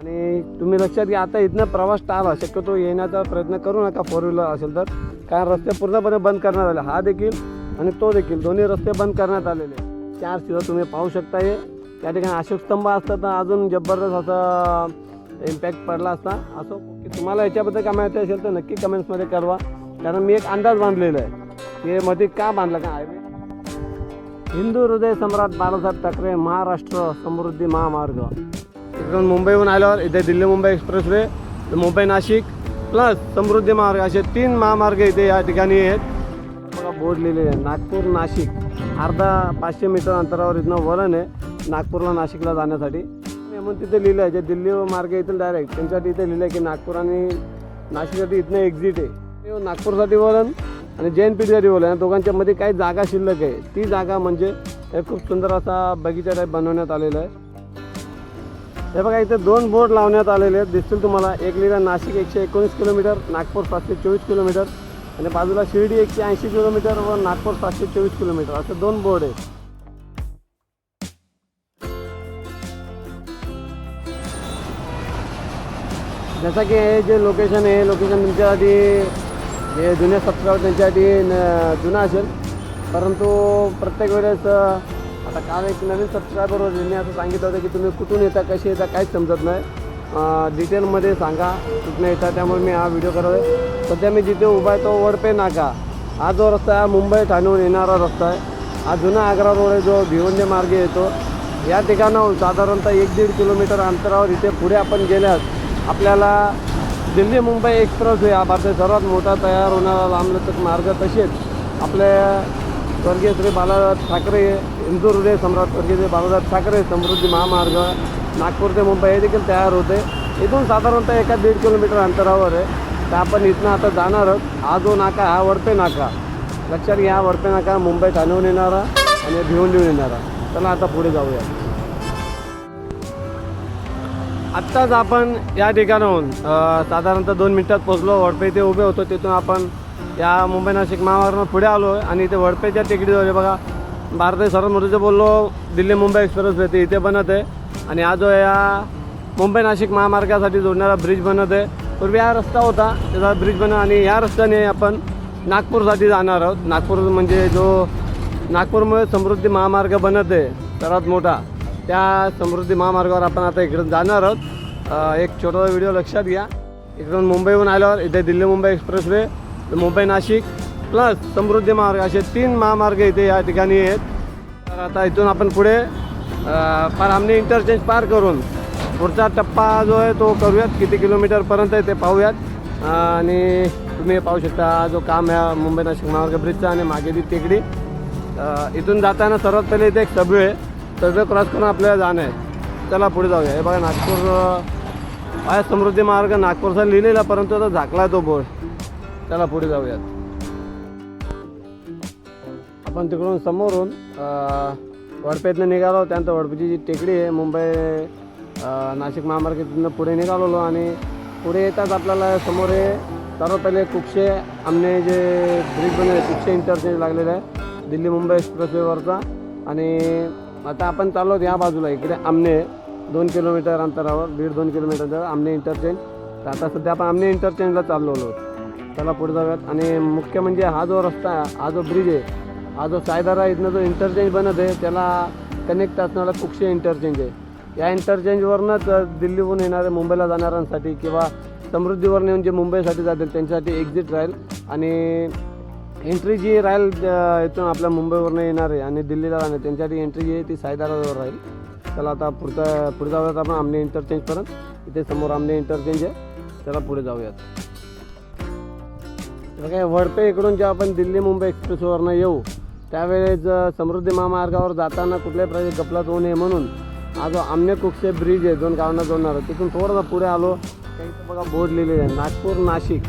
आणि तुम्ही लक्षात घ्या आता इथनं प्रवास टाळा शक्यतो येण्याचा प्रयत्न करू नका फोर व्हीलर असेल तर. कारण रस्ते पूर्णपणे बंद करण्यात आले. हा देखील आणि तो देखील दोन्ही रस्ते बंद करण्यात आलेले चार सिरं तुम्ही पाहू शकता हे त्या ठिकाणी अशोक स्तंभ असता तर अजून जबरदस्त असा इम्पॅक्ट पडला असता. असो की तुम्हाला याच्याबद्दल काय माहिती असेल तर नक्की कमेंट्समध्ये कळवा. कारण मी एक अंदाज बांधलेला आहे. की मध्ये का बांधला का? हायवे हिंदू हृदय सम्राट बाळासाहेब ठाकरे महाराष्ट्र समृद्धी महामार्ग. इकडून मुंबईहून आल्यावर इथे दिल्ली मुंबई एक्सप्रेसवे मुंबई नाशिक प्लस समृद्धी महामार्ग असे तीन महामार्ग इथे या ठिकाणी आहेत. बघा बोर्ड लिहिलेले आहे नागपूर नाशिक. अर्धा पाचशे मीटर अंतरावर इथनं वळण आहे नागपूरला नाशिकला जाण्यासाठी. म्हणून तिथे लिहिलं आहे जे दिल्ली मार्ग येतील डायरेक्ट त्यांच्यासाठी इथे लिहिलं आहे की नागपूर आणि नाशिकसाठी इथनं एक्झिट आहे. ते नागपूरसाठी वळण आणि जैन पीठसाठी वळण दोघांच्या मध्ये काही जागा शिल्लक आहे. ती जागा म्हणजे एक खूप सुंदर असा बगीचा टाईप बनवण्यात आलेला आहे. हे बघा इथे दोन बोर्ड लावण्यात आलेले आहेत. दिसतील तुम्हाला. एक लिहिला नाशिक एकशे एकोणीस किलोमीटर नागपूर सातशे चोवीस किलोमीटर आणि बाजूला शिर्डी एकशे ऐंशी किलोमीटर व नागपूर सातशे चोवीस किलोमीटर. असे दोन बोर्ड आहेत. जसं की हे जे लोकेशन आहे लोकेशन तुमच्यासाठी हे जुन्या सबस्क्राईबर त्यांच्यासाठी जुना जुनं असेल. परंतु प्रत्येक वेळेस आता काल एक नवीन सबस्क्रायबर होते असं सांगितलं होतं की तुम्ही कुठून येता कसे येता काहीच समजत नाही. डिटेलमध्ये सांगा कुठनं येता त्यामुळे मी हा व्हिडिओ करत आहे सध्या मी जिथे उभा आहे तो वडपे नाका. हा जो रस्ता आहे हा मुंबई ठाण्याहून येणारा रस्ता आहे. हा जुना आग्रा रोड आहे जो भिवंडे मार्गे येतो. या ठिकाणाहून साधारणतः एक दीड किलोमीटर अंतरावर इथे पुढे आपण गेल्यास आपल्याला दिल्ली मुंबई एक्सप्रेस वे हा भारताचा सर्वात मोठा तयार होणारा लांबलचक मार्ग तसेच आपल्या स्वर्गीय श्री बाळासाहेब ठाकरे हिंदू सम्राट स्वर्गीय श्री ठाकरे समृद्धी महामार्ग नागपूर ते मुंबई हे देखील तयार होते. इथून साधारणतः एका दीड किलोमीटर अंतरावर आहे. तर आपण इथनं आता जाणार आहोत. हा जो नाका हा वडपे नाका. लक्षात घ्या हा वडपे नाका. मुंबई आणून येणारा आणि भिवंडीहून येणारा. चला आता पुढे जाऊया. आत्ताच आपण या ठिकाणाहून साधारणतः दोन मिनटात पोहोचलो. वडपे इथे उभे होतो. तिथून आपण या मुंबई नाशिक महामार्गावर पुढे आलो आहे आणि इथे वडपेच्या तिकडीजवळ बघा भारतीय सर्वात मोठं बोललो दिल्ली मुंबई एक्सप्रेस वे ते इथे बनत आहे. आणि हा जो या मुंबई नाशिक महामार्गासाठी जोडणारा ब्रिज बनत आहे. पूर्वी हा रस्ता होता त्याचा ब्रिज बनत आणि या रस्त्याने आपण नागपूरसाठी जाणार आहोत. नागपूर म्हणजे जो नागपूरमुळे समृद्धी महामार्ग बनत आहे सर्वात मोठा त्या समृद्धी महामार्गावर आपण आता इकडून जाणार आहोत. एक छोटासा व्हिडिओ लक्षात घ्या. इकडून मुंबईहून आल्यावर इथे Delhi Mumbai express way Mumbai Nashik plus Samruddhi मार्ग असे तीन महामार्ग इथे या ठिकाणी आहेत. तर आता इथून आपण पुढे फार आमने इंटरचेंज पार करून पुढचा टप्पा जो आहे तो करूयात. किती किलोमीटरपर्यंत आहे ते पाहूयात. आणि तुम्ही पाहू शकता जो काम आहे मुंबई नाशिक महामार्ग ब्रिजचा आणि मागे ती टेकडी. इथून जाताना सर्वात पहिले इथे एक सबवे आहे. सबवे क्रॉस करून आपल्याला जाणं आहे. चला पुढे जाऊया. हे बघा नागपूर आहे समृद्धी मार्ग नागपूरचा लिहिलेला परंतु आता झाकला तो बोर्ड. चला पुढे जाऊयात. आपण तिकडून समोरून वडपेतनं निघालो. त्यानंतर वडपेची जी टेकडी आहे मुंबई नाशिक महामार्गातून पुढे निघालेलो आणि पुढे येताच आपल्याला समोर हे सर्वात पहिले कुक्षे आमने जे ब्रिज बनवले कुक्षे इंटरचेंज लागलेलं आहे दिल्ली मुंबई एक्सप्रेसवेवरचा आणि आता आपण चाललो आहोत या बाजूला इकडे आमने दोन किलोमीटर अंतरावर दीड दोन किलोमीटर आमने इंटरचेंज तर आता सध्या आपण आमने इंटरचेंजला चाललो आहोत. त्याला पुढे जाऊयात. आणि मुख्य म्हणजे हा जो रस्ता आहे हा जो ब्रिज आहे हा जो सायदारा इथनं जो इंटरचेंज बनत आहे त्याला कनेक्ट असणारा कुक्षे इंटरचेंज आहे. या इंटरचेंजवरूनच दिल्लीहून येणाऱ्या मुंबईला जाणाऱ्यांसाठी किंवा समृद्धीवरून येऊन जे मुंबईसाठी जातील त्यांच्यासाठी एक्झिट राहील आणि एंट्री जी राहील इथून आपल्या मुंबईवरून येणार आहे आणि दिल्लीला जाणार त्यांच्यासाठी एंट्री जी आहे ती सायदारावर राहील. चला आता पुढचा पुढे जाऊयात आपण आमने इंटरचेंजपर्यंत इथे समोर आमने इंटरचेंज आहे. त्याला पुढे जाऊयात. काय वडपे इकडून जेव्हा आपण दिल्ली मुंबई एक्सप्रेसवरनं येऊ त्यावेळेस समृद्धी महामार्गावर जाताना कुठल्याही प्रकारे गपलात होऊ नये म्हणून हा जो आमने कुक्षे ब्रिज आहे दोन गावांना जोडणार तिथून थोडंसं पुढे आलो त्या बघा बोर्ड लिहिलेले आहे. नागपूर नाशिक.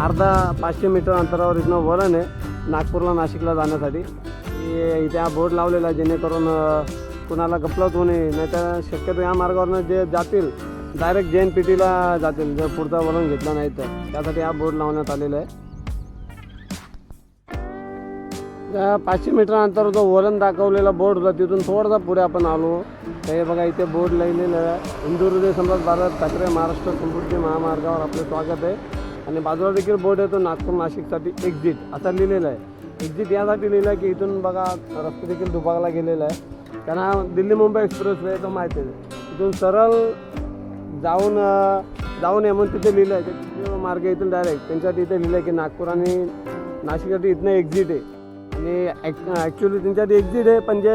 अर्धा पाचशे मीटर अंतरावर इथनं वळण आहे नागपूरला नाशिकला जाण्यासाठी. इथे हा बोर्ड लावलेला आहे जेणेकरून कुणाला गपलत होऊ नये. नाहीतर शक्यतो या मार्गावरनं जे जातील डायरेक्ट जन पी टीला जातील जर पुढचा वळण घेतला नाही तर. त्यासाठी हा बोर्ड लावण्यात आलेला आहे. पाचशे मीटर अंतर जो वरण दाखवलेला बोर्ड होता तिथून थोडासा पुढे आपण आलो. तर हे बघा इथे बोर्ड लिहिलेलं आहे. हिंदू हृदय भारत ठाकरे महाराष्ट्र समृद्धी महामार्गावर आपलं स्वागत आहे. आणि बाजूला देखील बोर्ड येतो नागपूर नाशिकसाठी एक्झिट असा लिहिलेला आहे. एक्झिट यासाठी लिहिलं आहे की इथून बघा रस्ते देखील दुभागला गेलेला आहे. कारण हा दिल्ली मुंबई एक्सप्रेस वे तो माहिती आहे. इथून सरळ जाऊन जाऊन ये म्हणून तिथे लिहिलं आहे. ते मार्ग इथून डायरेक्ट त्यांच्यासाठी इथे लिहिलं आहे की नागपूर आणि नाशिकसाठी इथनं एक्झिट आहे. आणि ॲक्च्युली त्यांच्यासाठी एक्झिट आहे पण जे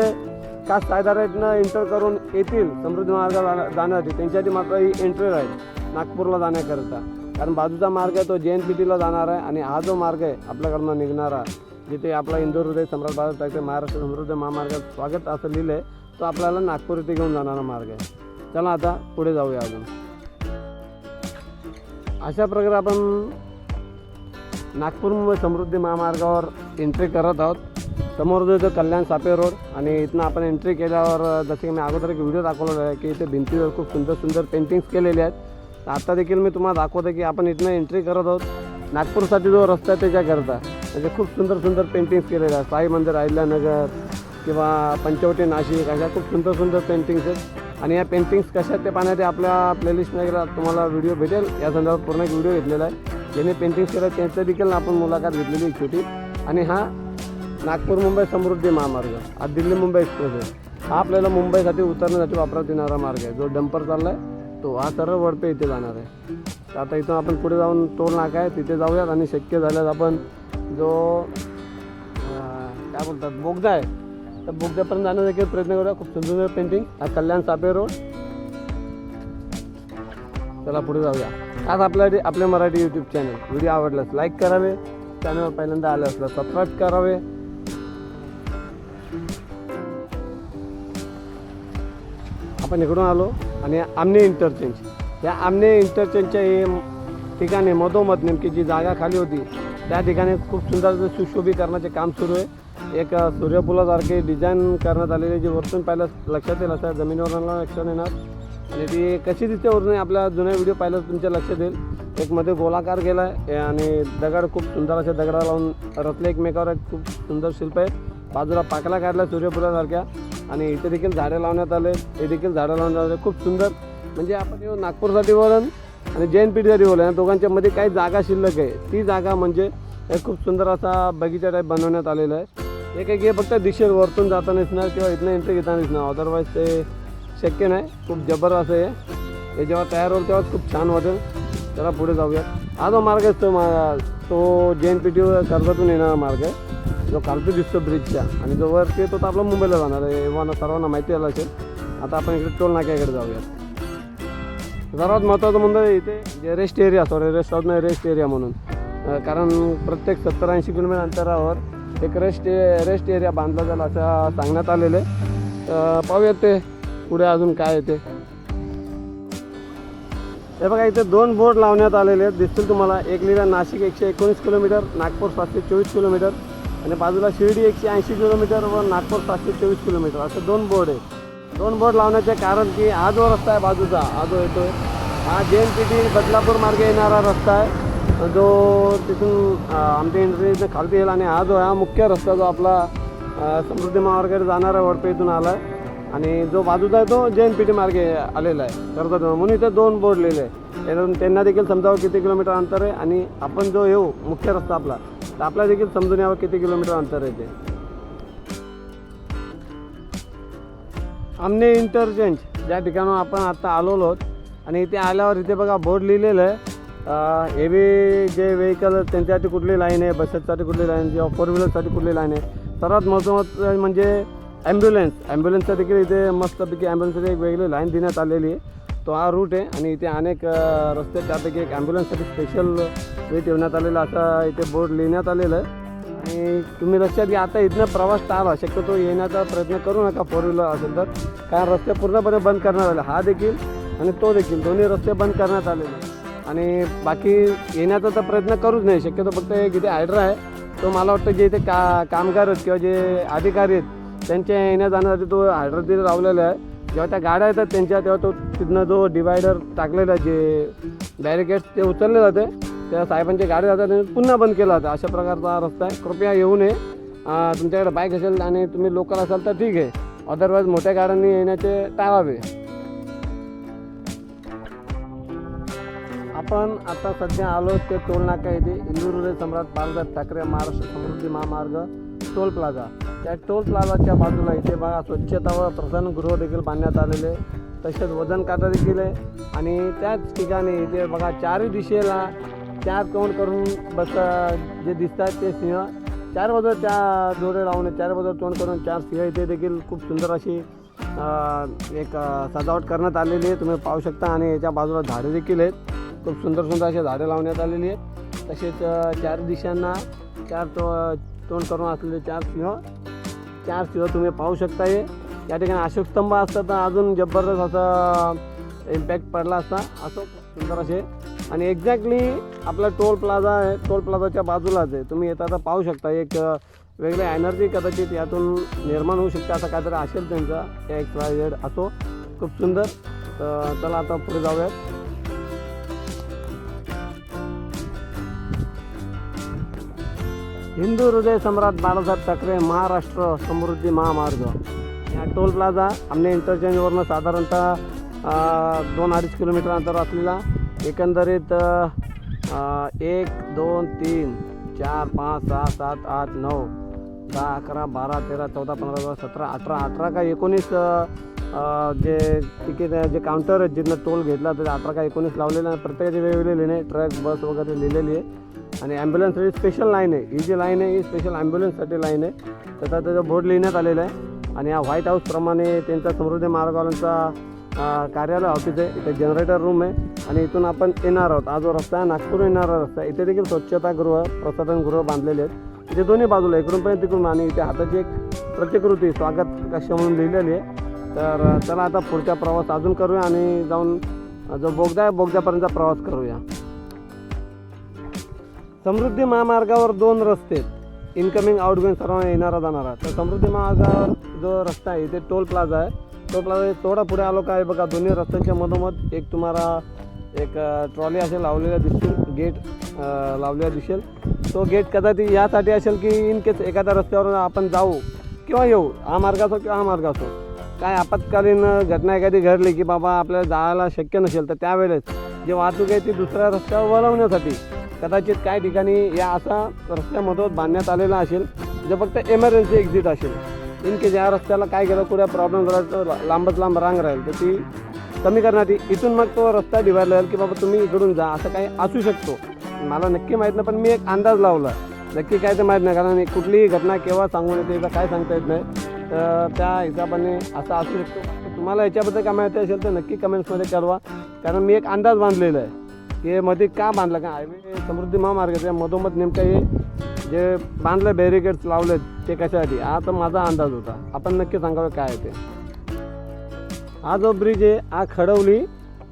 कास्ट सायदारातनं एंटर करून येतील समृद्धी मार्गाला जाण्यासाठी. त्यांच्यासाठी मात्र ही एंट्री आहे नागपूरला जाण्याकरता. कारण बाजूचा मार्ग आहे तो जे एन पी टीला जाणार आहे आणि हा जो मार्ग आहे आपल्याकडनं निघणारा जिथे आपला इंदोर हृदय सम्राट बाळासाहेब महाराष्ट्र समृद्ध महामार्गात स्वागत असं लिहिलं आहे तो आपल्याला नागपूर इथे घेऊन जाणारा मार्ग आहे. चला आता पुढे जाऊया अजून. अशा प्रकारे आपण नागपूर मुंबई समृद्धी महामार्गावर एंट्री करत आहोत. समोर जो कल्याण सापे रोड आणि इथनं आपण एंट्री केल्यावर जसे की मी अगोदर एक व्हिडिओ दाखवलेला आहे की इथे भिंतीवर खूप सुंदर सुंदर पेंटिंग्स केलेले आहेत. आता देखील मी तुम्हाला दाखवतो की आपण इथनं एंट्री करत आहोत. नागपूरसाठी जो रस्ता आहे त्याच्याकरता म्हणजे खूप सुंदर सुंदर पेंटिंग्स केलेले आहेत. साई मंदिर अहिल्यानगर किंवा पंचवटी नाशिक अशा खूप सुंदर सुंदर पेंटिंग्स आहेत. आणि या पेंटिंग्स कशा आहेत ते पाहण्यासाठी आपल्या प्लेलिस्टमध्ये तुम्हाला व्हिडिओ भेटेल. या संदर्भात पूर्ण एक व्हिडिओ घेतलेला आहे. ज्याने पेंटिंग्स केलं त्यांचं देखील आपण मुलाखत घेतलेली एक छोटी. आणि हा नागपूर मुंबई समृद्धी महामार्ग हा दिल्ली मुंबई एक्सप्रेस आहे. हा आपल्याला मुंबईसाठी उतरण्यासाठी वापरात येणारा मार्ग आहे. जो डंपर चालला आहे तो हा सरळ वडपे इथे जाणार आहे. तर आता इथून आपण पुढे जाऊन टोल नाका आहे तिथे जाऊयात आणि शक्य झाल्यास आपण जो काय बोलतात बोगदा आहे तर बोगद्यापर्यंत जाण्याचा देखील प्रयत्न करूया. खूप सुंदर पेंटिंग हा कल्याण सापे रोड चला पुढे जाऊया. आज आपल्या आपल्या मराठी यूट्यूब चॅनल व्हिडिओ आवडल्यास लाईक करावे. चॅनलवर पहिल्यांदा आलं असल्यास सबस्क्राईब करावे. आपण इकडून आलो आणि आमने इंटरचेंज या आमने इंटरचेंजच्या हे ठिकाणी मधोमध नेमकी जी जागा खाली होती त्या ठिकाणी खूप सुंदर सुशोभीकरणाचे काम सुरू आहे. एक सूर्यफुलासारखे डिझाईन करण्यात आलेले जे वरतून पाहिलं लक्षात येईल असं जमिनीवर लक्षात येणार आणि ती कशी दिसते वरून आपल्या जुन्या व्हिडिओ पाहिला तर तुमच्या लक्षात येईल. एक मध्ये गोलाकार गेला आहे आणि दगड खूप सुंदर असे दगडा लावून रचले एकमेकावर. एक खूप सुंदर शिल्प आहे बाजूला पाकला काढला सूर्यफुलासारख्या आणि इथे देखील झाडं लावण्यात आले. हे देखील झाडं लावण्यात आले. खूप सुंदर. म्हणजे आपण येऊ नागपूरसाठी वळण आणि जैन पीठसाठी वळण. या दोघांच्या मध्ये काही जागा शिल्लक आहे. ती जागा म्हणजे एक खूप सुंदर असा बगीचा टाईप बनवण्यात आलेला आहे. एक एक हे फक्त दिशेवर वरतून जाताना दिसणार किंवा इथनं एंट्री घेताना दिसणार. अदरवाईज ते शक्य नाही. खूप जबरदस्त आहे. हे जेव्हा तयार होईल तेव्हा खूप छान वाटेल. चला पुढे जाऊया हा जो मार्ग असतो मा तो जे एन पी टी कर्जातून येणारा मार्ग आहे. जो खालती दिसतो ब्रिजच्या आणि जो वरती येतो तो आपला मुंबईला जाणार आहे. एव्हाना सर्वांना माहिती आलं असेल. आता आपण इकडे टोल नाक्याकडे जाऊया सर्वात महत्त्वाचं म्हणजे इथे जे rest area sorry rest house नाही रेस्ट एरिया म्हणून. कारण प्रत्येक सत्तर ऐंशी किलोमीटर अंतरावर एक रेस्ट रेस्ट एरिया बांधला जाईल असं सांगण्यात आलेलं आहे. पाहूयात ते. पुढे अजून काय येते? हे बघा इथे दोन बोर्ड लावण्यात आलेले आहेत. दिसतील तुम्हाला. एक लिहिला नाशिक एकशे एकोणीस किलोमीटर नागपूर सातशे चोवीस किलोमीटर आणि बाजूला शिर्डी एकशे ऐंशी किलोमीटर व नागपूर सातशे चोवीस किलोमीटर. असे दोन बोर्ड आहेत. दोन बोर्ड लावण्याचे कारण की हा जो रस्ता आहे बाजूचा हा जो येतो हा जे एन पी टी बदलापूर मार्गे येणारा रस्ता आहे. जो तिथून आमच्या इंडस्ट्रीचं खालती येईल आणि हा जो हा मुख्य रस्ता जो आपला समृद्धी मार्गाकडे जाणारा वडपे इथून आला आहे आणि जो बाजूचा आहे तो जे एन पी टी मार्गे आलेला आहे कर्जत म्हणून. इथे दोन बोर्ड लिहिले. आहे त्यांना देखील समजावं किती किलोमीटर अंतर आहे आणि आपण जो येऊ मुख्य रस्ता आपला तर आपला देखील समजून यावं किती किलोमीटर अंतर आहे ते. आमने इंटरचेंज ज्या ठिकाणावर आपण आता आलेलो आहोत आणि इथे आल्यावर इथे बघा बोर्ड लिहिलेलं आहे. हेवी जे व्हेकल त्यांच्यासाठी कुठली लाईन आहे बसेससाठी कुठली लाईन किंवा फोर व्हीलरसाठी कुठली लाईन आहे. सर्वात महत्त्वाचं म्हणजे ॲम्ब्युलन्स ॲम्ब्युलन्सचा देखील इथे मस्तपैकी ॲम्ब्युलन्ससाठी एक वेगळी लाईन देण्यात आलेली आहे. तो हा रूट आहे आणि इथे अनेक रस्ते त्यापैकी एक ॲम्ब्युलन्ससाठी स्पेशल वे ठेवण्यात आलेला असा इथे बोर्ड लिहिण्यात आलेलं आहे. आणि तुम्ही लक्षात घ्या आता इथनं प्रवास टाळा. शक्यतो येण्याचा प्रयत्न करू नका फोर व्हीलर असेल तर. कारण रस्ते पूर्णपणे बंद करण्यात आले. हा देखील आणि तो देखील. दोन्ही रस्ते बंद करण्यात आलेले आणि बाकी येण्याचा तर प्रयत्न करूच नाही. शक्यतो फक्त एक इथे हायड्रा आहे. तो मला वाटतं जे इथे का कामगार आहेत किंवा जे अधिकारी आहेत त्यांच्या येण्या जाण्यासाठी तो हायड्रा तिथे लावलेला आहे. जेव्हा त्या गाड्या येतात त्यांच्या तेव्हा तो तिथनं जो डिवायडर टाकलेला जे बॅरिकेड्स ते उचलले जाते त्या साहेबांच्या गाड्या जातात त्यांनी पुन्हा बंद केला जातं. अशा प्रकारचा हा रस्ता आहे. कृपया येऊ नये. तुमच्याकडे बाईक असेल आणि तुम्ही लोकल असाल तर ठीक आहे. अदरवाईज मोठ्या गाड्यांनी येण्याचे टाळावे. आपण आता सध्या आलो ते टोल नाका येथे इंदूर सम्राट बाळासाहेब ठाकरे महाराष्ट्र समृद्धी महामार्ग टोल प्लाझा. त्या टोल प्लाझाच्या बाजूला इथे बघा स्वच्छता व प्रसाधनगृह देखील बांधण्यात आलेले तसेच वजन काटा देखील आहे. आणि त्याच ठिकाणी इथे बघा चारही दिशेला चार तोंड करून बस जे दिसतात ते सिंह. चार बाजू त्या जोडे लावून चार बाजूला तोंड करून चार सिंह इथे देखील खूप सुंदर अशी एक सजावट करण्यात आलेली आहे. तुम्ही पाहू शकता. आणि याच्या बाजूला झाडे देखील आहेत. खूप सुंदर सुंदर अशी झाडे लावण्यात आलेली आहेत. तसेच चार दिशांना चार तो तोंड करून असलेले चार सिंह. चार सिंह तुम्ही पाहू शकता हे. या ठिकाणी अशोक स्तंभ असता तर अजून जबरदस्त असा इम्पॅक्ट पडला असता. असो सुंदर असे. आणि एक्झॅक्टली आपला टोल प्लाझा आहे टोल प्लाझाच्या बाजूलाच आहे. तुम्ही येता तर पाहू शकता एक वेगळी एनर्जी कदाचित यातून निर्माण होऊ शकते असं काहीतरी असेल त्यांचा. एक्स वाय झेड असो. खूप सुंदर. तर चला आता पुढे जाऊयात. हिंदू हृदय सम्राट बाळासाहेब ठाकरे महाराष्ट्र समृद्धी महामार्ग. या टोल प्लाझा आमने इंटरचेंजवरनं साधारणतः दोन अडीच किलोमीटर अंतर असलेला. एकंदरीत एक दोन तीन चार पाच सहा सात आठ नऊ दहा अकरा बारा तेरा चौदा पंधरा सोळा सतरा अठरा अठरा का एकोणीस जे तिकीट जे काउंटर आहेत जिथनं टोल घेतला तर अठरा का एकोणीस लावलेलं आहे. प्रत्येकाचे वेगवेगळे लिहिणे ट्रक बस वगैरे लिहिलेली आहे. आणि ॲम्ब्युलन्ससाठी स्पेशल लाईन आहे. ही जी लाईन आहे ही स्पेशल ॲम्ब्युलन्ससाठी लाईन आहे. त्याचा त्याचं बोर्ड लिहिण्यात आलेला आहे. आणि या व्हाईट हाऊसप्रमाणे त्यांचा समृद्धी मार्गवालांचा कार्यालय ऑफिस आहे. इथे जनरेटर रूम आहे. आणि इथून आपण येणार आहोत. हा जो रस्ता आहे नागपूर येणारा रस्ता आहे. इथे देखील स्वच्छतागृह प्रसाधनगृह बांधलेले आहेत. इथे दोन्ही बाजूला इकडून पण तिकडून आणि इथे हाताची एक प्रतिकृती स्वागत कक्ष म्हणून लिहिलेली आहे. तर चला आता पुढचा प्रवास अजून करूया आणि जाऊन जो बोगदा आहे बोगद्यापर्यंतचा प्रवास करूया. समृद्धी महामार्गावर दोन रस्ते आहेत. इनकमिंग आउटगोईंग सर्वांना येणारा जाणारा. तर समृद्धी महामार्गावर जो रस्ता आहे इथे टोल प्लाझा आहे. टोल प्लाझा थोडा पुढे आलो काय बघा दोन्ही रस्त्यांच्या मधोमध एक तुम्हाला एक ट्रॉली असे लावलेल्या दिसतील. गेट लावलेला दिसेल. तो गेट कदाचित यासाठी असेल की इन केस एखाद्या रस्त्यावर आपण जाऊ किंवा येऊ हा मार्ग असो किंवा हा मार्ग असो. काय आपत्कालीन घटना एखादी घडली की बाबा आपल्याला जायला शक्य नसेल तर त्यावेळेस जी वाहतूक आहे ती दुसऱ्या रस्त्यावर वळवण्यासाठी कदाचित काही ठिकाणी या असा रस्त्यामधून बांधण्यात आलेला असेल जे फक्त एमर्जन्सी एक्झिट असेल. इनकेस या रस्त्याला काय केलं कुठे प्रॉब्लेम झाला तर लांबच लांब रांग राहील. तर ती कमी करण्यासाठी इथून मग तो रस्ता डिवाइड राहील की बाबा तुम्ही इकडून जा असं काही असू शकतो. मला नक्की माहीत नाही पण मी एक अंदाज लावला. नक्की काय ते माहीत नाही कारण कुठलीही घटना केव्हा सांगून येते याचा काय सांगता येत नाही. तर त्या हिशोबाने असं असू शकतो. तुम्हाला याच्याबद्दल काय माहिती असेल तर नक्की कमेंट्समध्ये कळवा. कारण मी एक अंदाज बांधलेला आहे. हे मध्ये का बांधलं का? हायवे समृद्धी महामार्गाच्या मधोमध नेमकं हे जे बांधले बॅरिकेड्स लावलेत ते कशासाठी? हा तर माझा अंदाज होता. आपण नक्की सांगावं काय आहे ते. हा जो ब्रिज आहे हा खडवली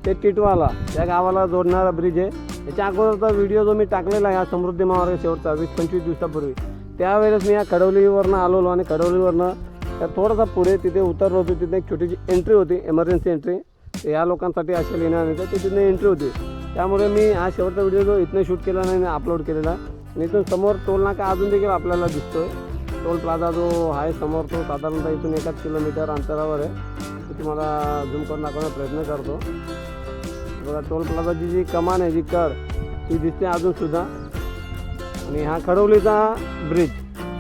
ते टिटवाला या गावाला जोडणारा ब्रिज आहे. याच्या अगोदरचा व्हिडिओ जो मी टाकलेला आहे हा समृद्धी महामार्ग शेवटचा वीस पंचवीस दिवसापूर्वी. त्यावेळेस मी या खडवलीवरनं आलेलो आणि खडवलीवरनं त्या थोडासा पुढे तिथे उतरलो होतो. तिथे एक छोटीशी एंट्री होती एमर्जन्सी एंट्री या लोकांसाठी असेल येणार तर तिथे एंट्री होती. त्यामुळे मी हा शेवटचा व्हिडिओ जो इथनं शूट केला नाही अपलोड केलेला. आणि इथून समोर टोल नाका अजून देखील आपल्याला दिसतोय. टोल प्लाझा जो आहे समोर तो साधारणतः इथून एकाच किलोमीटर अंतरावर आहे. ते तुम्हाला झूम करून दाखवण्याचा प्रयत्न करतो. बघा टोल प्लाझाची जी कमान आहे जी कर ती दिसते अजून सुद्धा. आणि हा खडवलीचा ब्रिज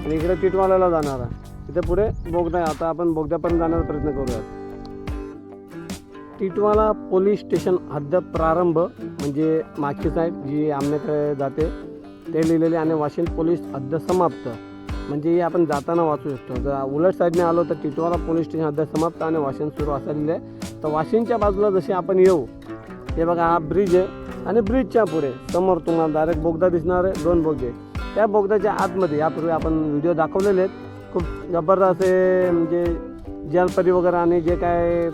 आणि इकडे टिटवाल्याला जाणारा. तिथे पुढे बोगदा आहे. आता आपण बोगद्यापर्यंत जाण्याचा प्रयत्न करूयात. टिटवाला पोलीस स्टेशन हद्द प्रारंभ म्हणजे मागची साईड जी आमण्याकडे जाते ते लिहिलेले आणि वाशिंद पोलीस हद्द समाप्त. म्हणजे हे आपण जाताना वाचू शकतो. जर उलट साईडने आलो तर टिटवाला पोलीस स्टेशन हद्द समाप्त आणि वाशिम सुरू असं लिहिलं आहे तर वाशिंदच्या बाजूला जसे आपण येऊ हे बघा हा ब्रिज आहे आणि ब्रिजच्या पुढे समोर तुम्हाला डायरेक्ट बोगदा दिसणार आहे दोन बोगदे त्या बोगद्याच्या आतमध्ये यापूर्वी आपण व्हिडिओ दाखवलेले आहेत. खूप जबरदस्त म्हणजे जलपरी वगैरे आणि जे काय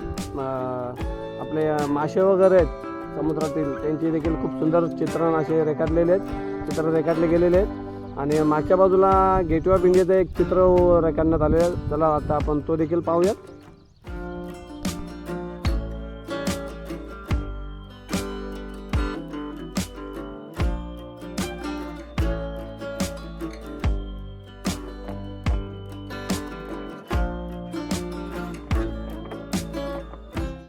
आपले मासे वगैरे आहेत समुद्रातील त्यांचे देखील खूप सुंदर चित्रण असे रेखाटलेले आहेत चित्र रेखाटले गेलेले आहेत. आणि मागच्या बाजूला गेटवे ऑफ इंडियाचं एक चित्र रेखाटण्यात आलेलं आहे. चला आता आपण तो देखील पाहूयात.